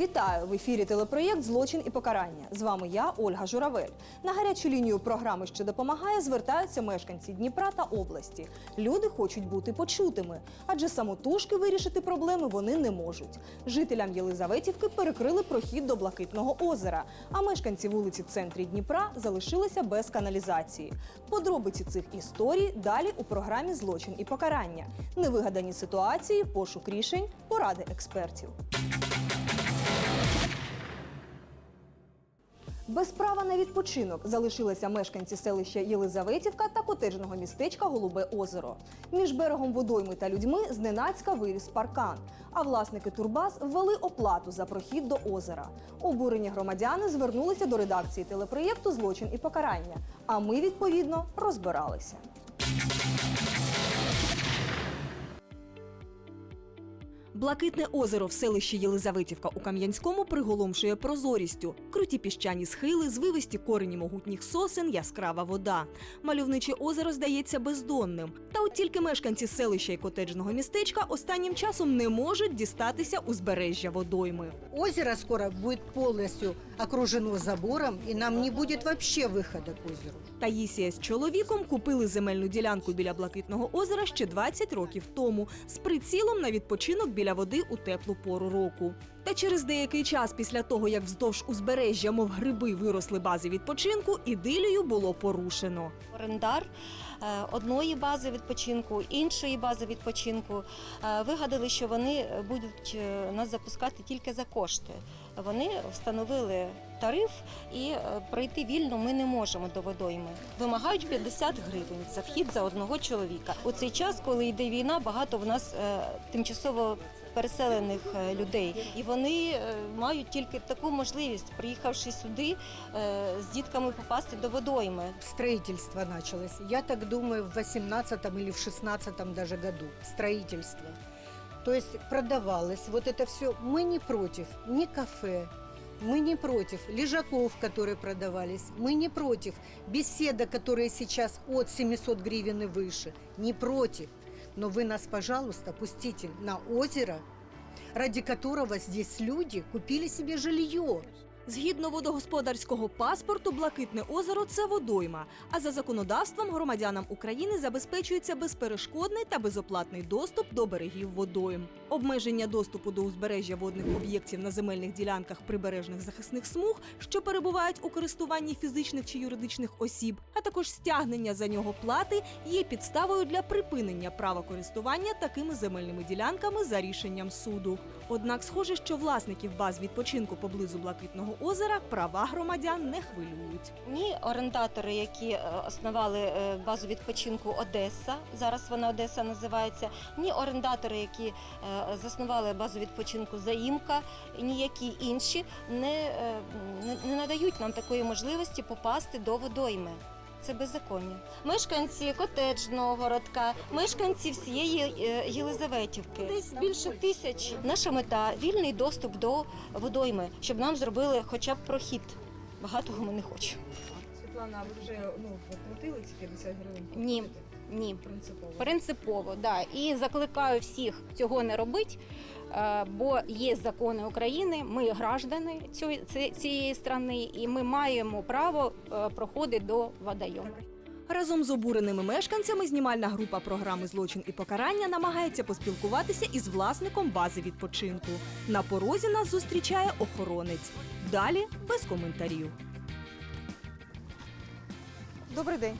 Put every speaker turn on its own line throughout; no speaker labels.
Вітаю в ефірі телепроєкт Злочин і покарання. З вами я, Ольга Журавель. На гарячу лінію програми, що допомагає, звертаються мешканці Дніпра та області. Люди хочуть бути почутими, адже самотужки вирішити проблеми вони не можуть. Жителям Єлизаветівки перекрили прохід до Блакитного озера, а мешканці вулиці в центрі Дніпра залишилися без каналізації. Подробиці цих історій далі у програмі Злочин і покарання. Невигадані ситуації, пошук рішень, поради експертів. Без права на відпочинок залишилися мешканці селища Єлизаветівка та котеджного містечка Голубе озеро. Між берегом водойми та людьми зненацька виріс паркан. А власники турбаз ввели оплату за прохід до озера. Обурені громадяни звернулися до редакції телепроєкту Злочин і покарання. А ми відповідно розбиралися. Блакитне озеро в селищі Єлизаветівка у Кам'янському приголомшує прозорістю. Круті піщані схили, звивисті корені могутніх сосен, яскрава вода. Мальовниче озеро здається бездонним. Та от тільки мешканці селища і котеджного містечка останнім часом не можуть дістатися узбережжя водойми.
Озеро скоро будет полностью окружено забором, и нам не будет вообще выхода к озеру.
Таїсія з чоловіком купили земельну ділянку біля Блакитного озера ще 20 років тому з прицілом на відпочинок біля води у теплу пору року. Та через деякий час після того, як вздовж узбережжя, мов гриби, виросли бази відпочинку, ідилію було порушено.
орендар е, одної бази відпочинку, іншої бази відпочинку е, вигадали, що вони будуть е, нас запускати тільки за кошти. Вони встановили тариф і пройти вільно ми не можемо до водойми. Вимагають 50 гривень за вхід за одного чоловіка. У цей час, коли йде війна, багато в нас тимчасово переселених е, людей, і вони е, мають тільки таку можливість, приїхавши сюди е, з дітками попасти до водойми.
Строительство началось, я так думаю, в 18 или в 16 даже году. Строительство. То есть продавалось вот это все. Мы не против ни кафе, мы не против лежаков, которые продавались, мы не против беседа, которые сейчас от 700 гривен и выше, не против. Но вы нас, пожалуйста, пустите на озеро, ради которого здесь люди купили себе жилье.
Згідно водогосподарського паспорту, Блакитне озеро це водойма. А за законодавством громадянам України забезпечується безперешкодний та безоплатний доступ до берегів водойм. Обмеження доступу до узбережжя водних об'єктів на земельних ділянках прибережних захисних смуг, що перебувають у користуванні фізичних чи юридичних осіб, а також стягнення за нього плати є підставою для припинення права користування такими земельними ділянками за рішенням суду. Однак, схоже, що власників баз відпочинку поблизу Блакитного озера права громадян не хвилюють.
Ні, орендатори, які е, основали е, базу відпочинку Одеса, зараз вона Одеса називається, ні орендатори, які е, заснували базу відпочинку Заїмка, ніякі інші не, е, не, не надають нам такої можливості попасти до водойми. Це беззаконня. Мешканці котеджного городка, мешканці всієї е, Єлизаветівки. Десь більше тисяч. Наша мета вільний доступ до водойми, щоб нам зробили хоча б прохід. Багатого ми не хочемо.
Світлана, ви вже ну платили ці 50 гривень?
Ні, ні.
принципово.
Принципово, да. І закликаю всіх цього не робити, е, бо є закони України, ми граждани цієї, ці- країни, і ми маємо право е, проходити до водойому.
Разом з обуреними мешканцями знімальна група програми Злочин і покарання намагається поспілкуватися із власником бази відпочинку. На порозі нас зустрічає охоронець. Далі без коментарів. Добрий день.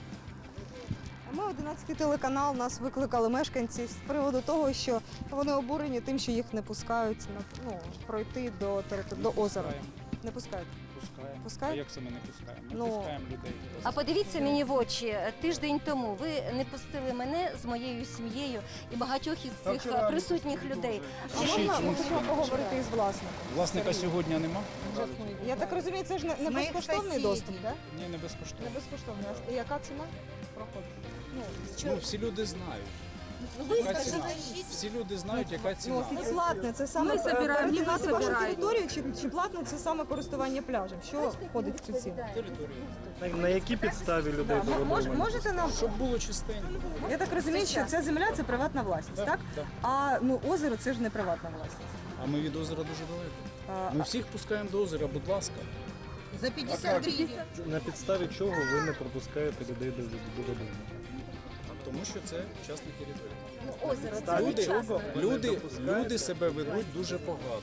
Ми 11 телеканал. Нас викликали мешканці з приводу того, що вони обурені тим, що їх не пускають на ну, пройти до до озера. Не пускають.
Пускаємо.
Пускають?
А як це ми не пускаємо? Ми
Ну,
пускаємо людей.
А подивіться мені в очі. Тиждень тому ви не пустили мене з моєю сім'єю і багатьох із цих е, присутніх людей.
А
Ще
можна
чомусь
можна поговорити із власником?
Власника сьогодні нема?
Я так розумію, це ж не, не безкоштовний
сусідів.
доступ, так?
Ні, не
Не
безкоштовно.
безкоштовний. А яка ціна проходу?
Ну, всі люди знають. Яка ціна? Всі люди знають, яка ціна.
Це платне, це саме
Ми
перетинати вашу територію, чи, чи платне це саме користування пляжем? Що входить в цю ціну?
Територію.
На, якій підставі людей
Мож,
поводили?
можете нам
Щоб було чистенько.
я так розумію, що ця земля це приватна власність,
Да,
так?
да.
А ну озеро це ж не приватна власність.
А ми від озера дуже далеко.
А,
Ми всіх пускаємо до озера, будь ласка.
За 50 гривен.
На підставі чого ви не пропускаєте людей до, до води?
Тому що це частна територія.
Озеро
Люди, люди, люди себе ведуть дуже погано.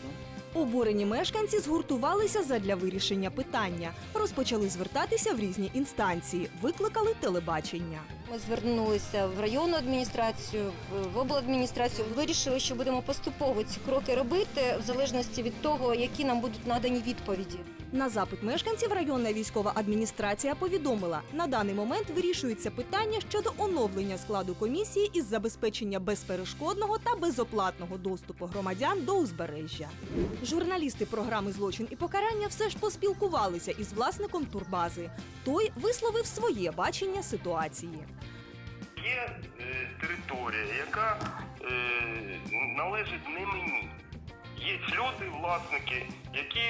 Обурені мешканці згуртувалися задля вирішення питання, розпочали звертатися в різні інстанції, викликали телебачення.
Ми звернулися в районну адміністрацію, в- в обладміністрацію. Вирішили, що будемо поступово ці кроки робити в залежності від того, які нам будуть надані відповіді.
На запит мешканців районна військова адміністрація повідомила, на даний момент вирішується питання щодо оновлення складу комісії із забезпечення безперешкодного та безоплатного доступу громадян до узбережжя. Журналісти програми Злочин і покарання все ж поспілкувалися із власником турбази. Той висловив своє бачення ситуації.
Є е, територія, яка е, належить не мені. Є люди, власники, які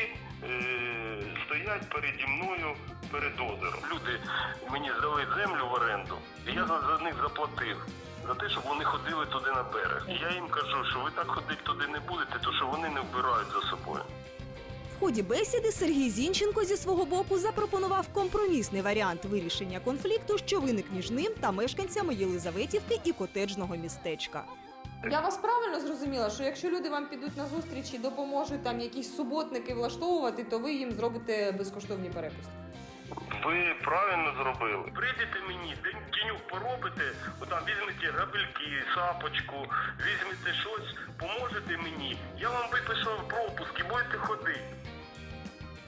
стоять переді мною перед озером. Люди мені здали землю в оренду, і я за, за них заплатив. За те, щоб вони ходили туди на берег. І я їм кажу, що ви так ходити туди не будете, то що вони не вбирають за собою.
В ході бесіди Сергій Зінченко зі свого боку запропонував компромісний варіант вирішення конфлікту, що виник між ним та мешканцями Єлизаветівки і котеджного містечка.
Я вас правильно зрозуміла, що якщо люди вам підуть на зустріч і допоможуть там якісь суботники влаштовувати, то ви їм зробите безкоштовні перепустки.
Ви правильно зробили. Прийдете мені, день тінюк поробите, отам візьмете грабельки, сапочку, візьмете щось, поможете мені. Я вам випишу пропуск і будете ходити.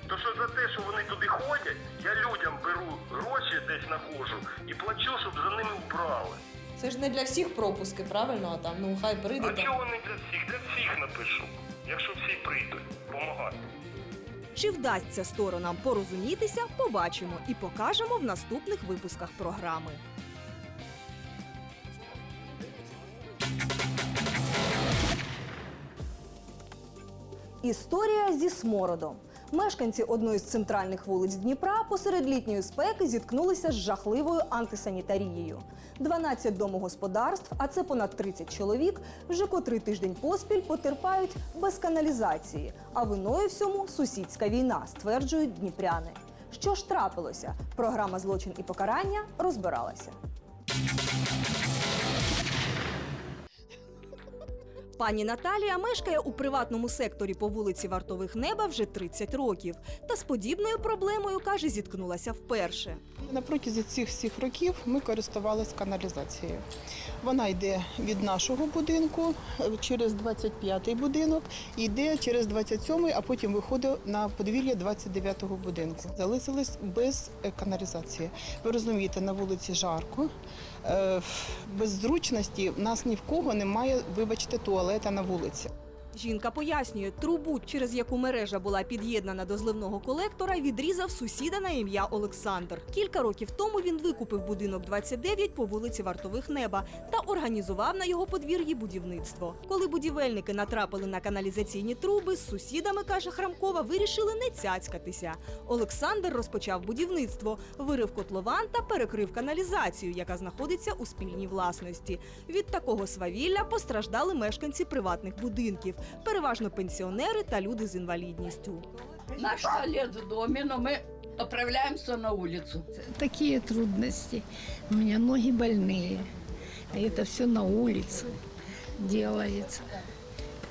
То що за те, що вони туди ходять, я людям беру гроші десь находжу і плачу, щоб за ними вбрали.
Це ж не для всіх пропуски, правильно? А там ну хай прийде.
А
чого
не для всіх? Для всіх напишу, якщо всі прийдуть, помагати.
Чи вдасться сторонам порозумітися, побачимо і покажемо в наступних випусках програми. Історія зі смородом. Мешканці одної з центральних вулиць Дніпра посеред літньої спеки зіткнулися з жахливою антисанітарією. 12 домогосподарств, а це понад 30 чоловік, вже котрий тиждень поспіль потерпають без каналізації. А виною всьому сусідська війна, стверджують дніпряни. Що ж трапилося? Програма Злочин і покарання розбиралася. Пані Наталія мешкає у приватному секторі по вулиці Вартових Неба вже 30 років. Та з подібною проблемою, каже, зіткнулася вперше.
На протязі цих всіх років ми користувалися каналізацією. Вона йде від нашого будинку е, через 25-й будинок, йде через 27-й, а потім виходить на подвір'я 29-го будинку. Залишились без е, каналізації. Ви розумієте, на вулиці жарко. е, Без зручності в нас ні в кого немає, вибачте, туалета на вулиці.
Жінка пояснює, трубу, через яку мережа була під'єднана до зливного колектора, відрізав сусіда на ім'я Олександр. Кілька років тому він викупив будинок 29 по вулиці Вартових Неба та організував на його подвір'ї будівництво. Коли будівельники натрапили на каналізаційні труби, з сусідами, каже Храмкова, вирішили не цяцькатися. Олександр розпочав будівництво, вирив котлован та перекрив каналізацію, яка знаходиться у спільній власності. Від такого свавілля постраждали мешканці приватних будинків, переважно пенсіонери та люди з інвалідністю.
Наш туалет в доме, но мы отправляемся на улицу.
Такие трудности. У меня ноги больные. А это все на улице делается.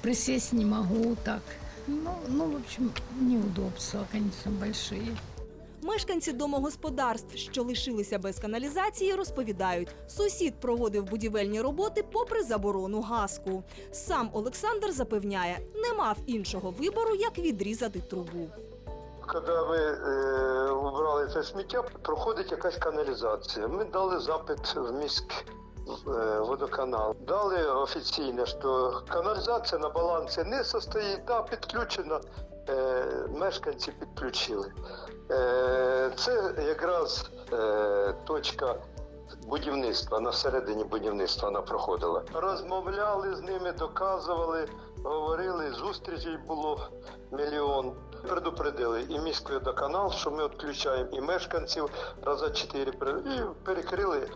Присесть не могу так. Ну, ну, в общем, неудобства, конечно, большие.
Мешканці домогосподарств, що лишилися без каналізації, розповідають, сусід проводив будівельні роботи попри заборону газку. Сам Олександр запевняє, не мав іншого вибору, як відрізати трубу.
Коли ви е, убрали це сміття, проходить якась каналізація. Ми дали запит в міськ е, водоканал. Дали офіційно, що каналізація на балансі не состоїть, да, підключена. Е, мешканці підключили. Е, це якраз е, точка будівництва, на середині будівництва вона проходила. Розмовляли з ними, доказували, говорили, зустрічей було мільйон. Предупредили і міськводоканал, що ми відключаємо і мешканців раза чотири і перекрили,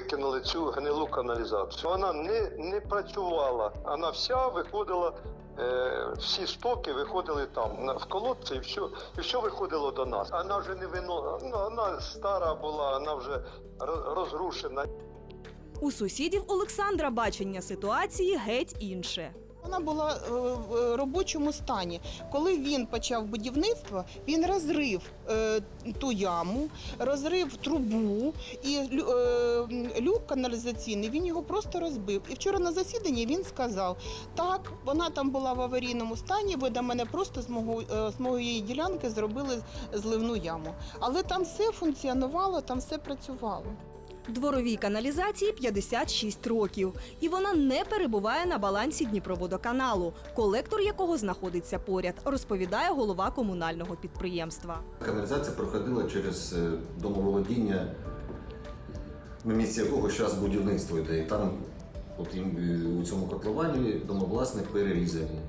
викинули цю гнилу каналізацію. Вона не, не працювала, вона вся виходила. е, Всі стоки виходили там в колодці, і все, і все виходило до нас. Вона вже не вино, ну, вона стара була, вона вже розрушена.
У сусідів Олександра бачення ситуації геть інше.
Вона була е, в робочому стані. Коли він почав будівництво, він розрив е, ту яму, розрив трубу і е, люк каналізаційний. Він його просто розбив. І вчора на засіданні він сказав: так, вона там була в аварійному стані. Ви до мене просто з мого е, з моєї ділянки зробили зливну яму. Але там все функціонувало, там все працювало.
Дворовій каналізації 56 років, і вона не перебуває на балансі Дніпроводоканалу, колектор якого знаходиться поряд, розповідає голова комунального підприємства.
Каналізація проходила через е, домоволодіння, на місці якого зараз будівництво йде. І там, от е, у цьому котловані, домовласник перерізаний.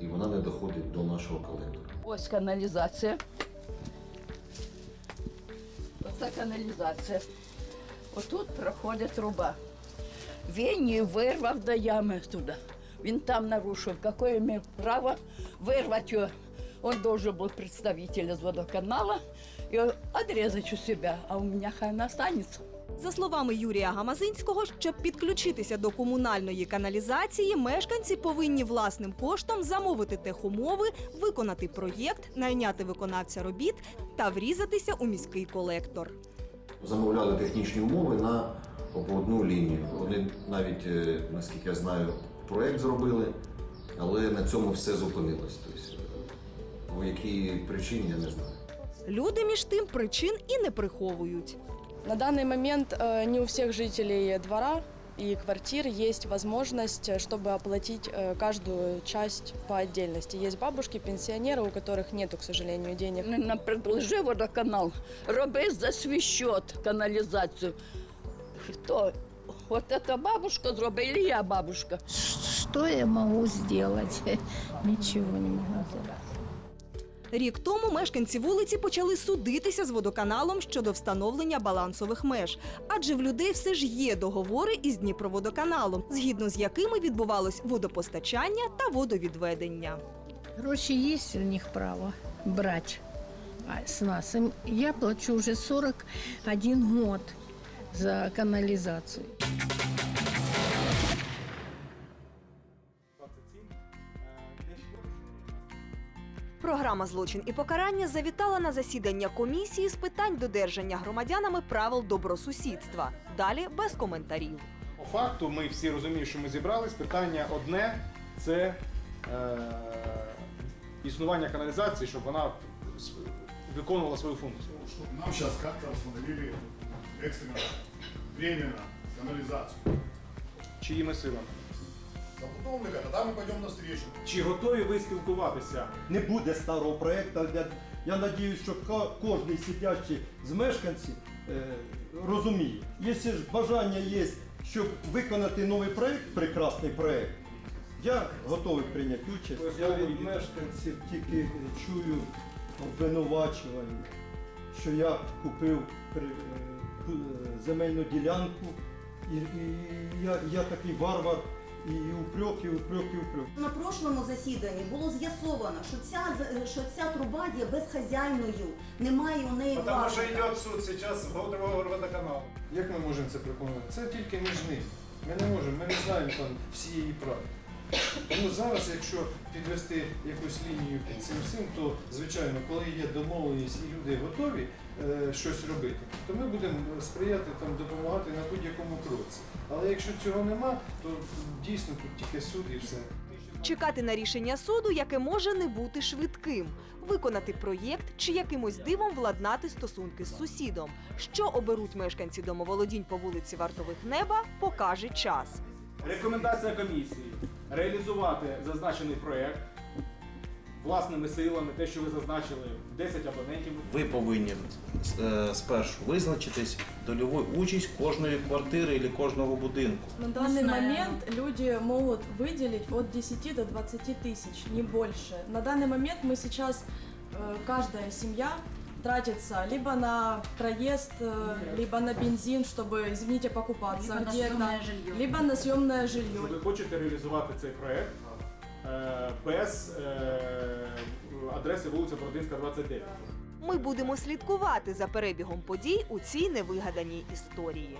І вона не доходить до нашого колектора.
Ось каналізація. Оце каналізація. Отут проходить труба. Він її вирвав до ями туди. Він там нарушив. Какое мав право вирвати його? Он должен был представитель из водоканала и отрезать у себя, а у меня хай она останется.
За словами Юрія Гамазинського, щоб підключитися до комунальної каналізації, мешканці повинні власним коштом замовити техумови, виконати проєкт, найняти виконавця робіт та врізатися у міський колектор.
Замовляли технічні умови на обводну лінію. Вони навіть, е, наскільки я знаю, проєкт зробили, але на цьому все зупинилось. Тобто, по якій причині я не знаю.
Люди між тим причин і не приховують.
На даний момент э, не у жителів є двора и квартир есть возможность, э, чтобы оплатить э, каждую часть по отдельности. Есть бабушки, пенсионеры, у которых нету, к сожалению, денег.
Ну, Нам предложи водоканал, роби за свій счет каналізацію. Хто? От ця бабушка зробила, или я бабушка.
Что я могу сделать? Ничего не могу сделать.
Рік тому мешканці вулиці почали судитися з водоканалом щодо встановлення балансових меж, адже в людей все ж є договори із Дніпроводоканалом, згідно з якими відбувалось водопостачання та водовідведення.
Короче, есть у них право брать а, с нас. Я плачу уже 41 год за канализацию.
Програма Злочин і покарання завітала на засідання комісії з питань додержання громадянами правил добросусідства. Далі без коментарів.
По факту ми всі розуміємо, що ми зібрались. Питання одне це е, існування каналізації, щоб вона виконувала свою функцію.
Нам сейчас как-то установили экстренно, временно канализацию.
Чиїми силами?
Забудовника, тогда мы пойдем навстречу.
Чи готові ви спілкуватися?
Не буде старого проєкту. Я, я надіюсь, що кожен сидячий з мешканців е, розуміє. Якщо ж бажання є, щоб виконати новий проєкт, прекрасний проєкт, я готовий прийняти участь. Я від мешканців тільки чую обвинувачування, що я купив е, е, земельну ділянку, і, і я, я такий варвар, і упрек, і упрек, і упрек.
На прошлому засіданні було з'ясовано, що ця, з- що ця труба є безхазяйною, немає у неї
Там
вже
йде суд зараз договор водоканалу.
Як ми можемо це приконувати? Це тільки між ними. Ми не можемо, ми не знаємо там всі її правди. Тому зараз, якщо підвести якусь лінію під цим всім, то звичайно, коли є домовленість і люди готові е, щось робити, то ми будемо сприяти там, допомагати на будь-якому кроці. Але якщо цього нема, то дійсно тут тільки суд і все.
Чекати на рішення суду, яке може не бути швидким, виконати проєкт чи якимось дивом владнати стосунки з сусідом. Що оберуть мешканці домоволодінь по вулиці Вартових Неба, покаже час.
Рекомендація комісії реалізувати зазначений проєкт
власними силами, те, що ви зазначили, 10 абонентів.
Ви повинні е, спершу визначитись дольову участь кожної квартири або кожного будинку.
На данный момент люди могут выделить от 10 до 20 тысяч, не больше. На данный момент мы сейчас, э, каждая семья тратится либо на проезд, э, либо на бензин, чтобы, извините, покупаться
Либо на
где-то,
съемное жилье.
либо на съемное
Що
жилье.
ви хочете реалізувати цей проект е, без е, адреси вулиця Бородинська, 29.
Ми будемо слідкувати за перебігом подій у цій невигаданій історії.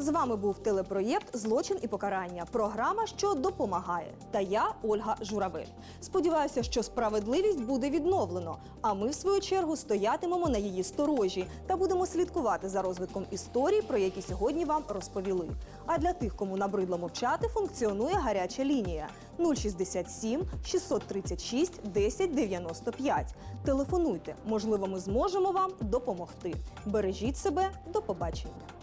З вами був телепроєкт Злочин і покарання. Програма, що допомагає. Та я Ольга Журавель. Сподіваюся, що справедливість буде відновлено. А ми, в свою чергу, стоятимемо на її сторожі та будемо слідкувати за розвитком історій, про які сьогодні вам розповіли. А для тих, кому набридло мовчати, функціонує гаряча лінія 067 636 1095. Телефонуйте, можливо, ми зможемо вам допомогти. Бережіть себе, до побачення.